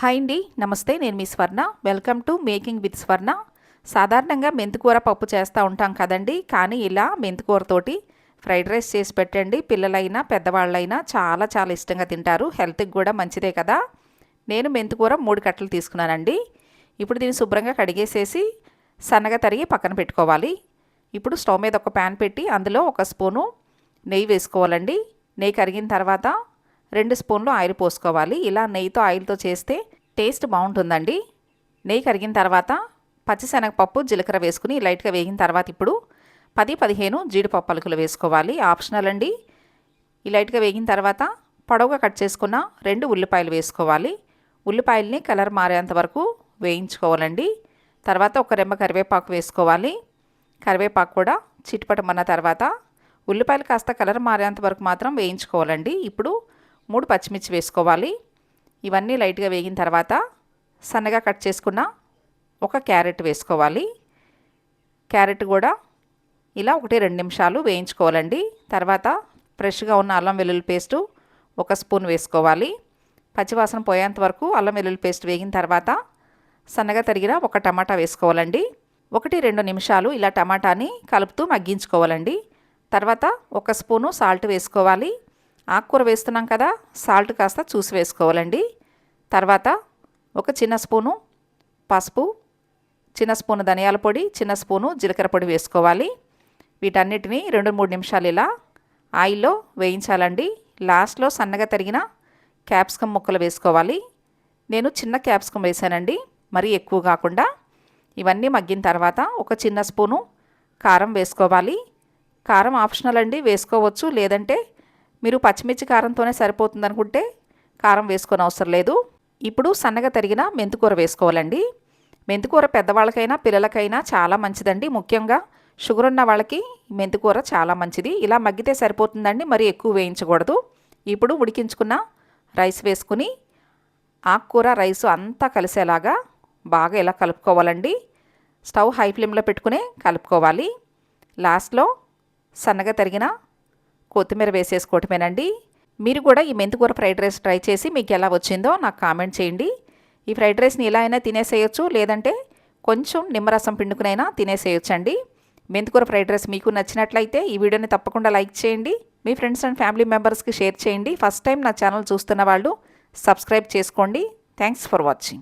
Hi అండి నమస్తే నేను మీ Swarna. Welcome to making with Swarna సాధారణంగా మెంతికూర పప్పు చేస్తూ ఉంటాం కదండి కానీ ఇలా మెంతికూరతోటి ఫ్రైడ్ రైస్ చేసి పెట్టండి. పిల్లలైనా పెద్దవాళ్ళైనా చాలా చాలా ఇష్టంగా తింటారు. హెల్త్కి కూడా మంచిదే కదా. నేను మెంతికూర మూడు కట్టలు తీసుకున్నానండి. ఇప్పుడు దీన్ని శుభ్రంగా కడిగేసేసి సన్నగా తరిగి పక్కన పెట్టుకోవాలి. ఇప్పుడు స్టవ్ మీద ఒక ప్యాన్ పెట్టి అందులో ఒక స్పూను నెయ్యి వేసుకోవాలండి. నెయ్యి కరిగిన తర్వాత రెండు స్పూన్లు ఆయిల్ పోసుకోవాలి. ఇలా నెయ్యితో ఆయిల్తో చేస్తే టేస్ట్ బాగుంటుందండి. నెయ్యి కరిగిన తర్వాత పచ్చిశనగపప్పు జీలకర్ర వేసుకుని లైట్గా వేగిన తర్వాత ఇప్పుడు పది పదిహేను జీడిపప్పు అలుకులు వేసుకోవాలి. ఆప్షనల్ అండి. ఈ లైట్గా వేగిన తర్వాత పొడవుగా కట్ చేసుకున్న రెండు ఉల్లిపాయలు వేసుకోవాలి. ఉల్లిపాయల్ని కలర్ మారేంత వరకు వేయించుకోవాలండి. తర్వాత ఒక రెమ్మ కరివేపాకు వేసుకోవాలి. కరివేపాకు కూడా చిట్టుపటమన్న తర్వాత ఉల్లిపాయలు కాస్త కలర్ మారేంత వరకు మాత్రం వేయించుకోవాలండి. ఇప్పుడు మూడు పచ్చిమిర్చి వేసుకోవాలి. ఇవన్నీ లైట్గా వేగిన తర్వాత సన్నగా కట్ చేసుకున్న ఒక క్యారెట్ వేసుకోవాలి. క్యారెట్ కూడా ఇలా ఒకటి రెండు నిమిషాలు వేయించుకోవాలండి. తర్వాత ఫ్రెష్గా ఉన్న అల్లం వెల్లుల్లి పేస్టు ఒక స్పూన్ వేసుకోవాలి. పచ్చివాసన పోయేంత వరకు అల్లం వెల్లుల్లి పేస్ట్ వేగిన తర్వాత సన్నగా తరిగిన ఒక టమాటా వేసుకోవాలండి. ఒకటి రెండు నిమిషాలు ఇలా టమాటాని కలుపుతూ మగ్గించుకోవాలండి. తర్వాత ఒక స్పూను సాల్ట్ వేసుకోవాలి. ఆకుకూర వేస్తున్నాం కదా సాల్ట్ కాస్త చూసి వేసుకోవాలండి. తర్వాత ఒక చిన్న స్పూను పసుపు చిన్న స్పూను ధనియాల పొడి చిన్న స్పూను జీలకర్ర పొడి వేసుకోవాలి. వీటన్నిటిని రెండు మూడు నిమిషాలు ఇలా ఆయిల్లో వేయించాలండి. లాస్ట్లో సన్నగా తరిగిన క్యాప్సికమ్ ముక్కలు వేసుకోవాలి. నేను చిన్న క్యాప్సికమ్ వేసానండి మరీ ఎక్కువ కాకుండా. ఇవన్నీ మగ్గిన తర్వాత ఒక చిన్న స్పూను కారం వేసుకోవాలి. కారం ఆప్షనల్ అండి వేసుకోవచ్చు. లేదంటే మీరు పచ్చిమిర్చి కారంతోనే సరిపోతుంది అనుకుంటే కారం వేసుకొని అవసరం లేదు. ఇప్పుడు సన్నగా తరిగిన మెంతికూర వేసుకోవాలండి. మెంతికూర పెద్దవాళ్ళకైనా పిల్లలకైనా చాలా మంచిదండి. ముఖ్యంగా షుగర్ ఉన్న వాళ్ళకి మెంతికూర చాలా మంచిది. ఇలా మగ్గితే సరిపోతుందండి మరి ఎక్కువ వేయించకూడదు. ఇప్పుడు ఉడికించుకున్న రైస్ వేసుకుని ఆకుకూర రైసు అంతా కలిసేలాగా బాగా ఇలా కలుపుకోవాలండి. స్టవ్ హై ఫ్లేమ్లో పెట్టుకుని కలుపుకోవాలి. లాస్ట్లో సన్నగా తరిగిన కొత్తిమీర వేసేసుకోవటమేనండి. మీరు కూడా ఈ మెంతికూర ఫ్రైడ్ రైస్ ట్రై చేసి మీకు ఎలా వచ్చిందో నాకు కామెంట్ చేయండి. ఈ ఫ్రైడ్ రైస్ని ఇలా అయినా తినేసేయచ్చు లేదంటే కొంచెం నిమ్మరసం పిండుకునైనా తినేసేయొచ్చండి. మెంతికూర ఫ్రైడ్ రైస్ మీకు నచ్చినట్లయితే ఈ వీడియోని తప్పకుండా లైక్ చేయండి. మీ ఫ్రెండ్స్ అండ్ ఫ్యామిలీ మెంబర్స్కి షేర్ చేయండి. ఫస్ట్ టైం నా ఛానల్ చూస్తున్న వాళ్ళు సబ్స్క్రైబ్ చేసుకోండి. Thanks for watching.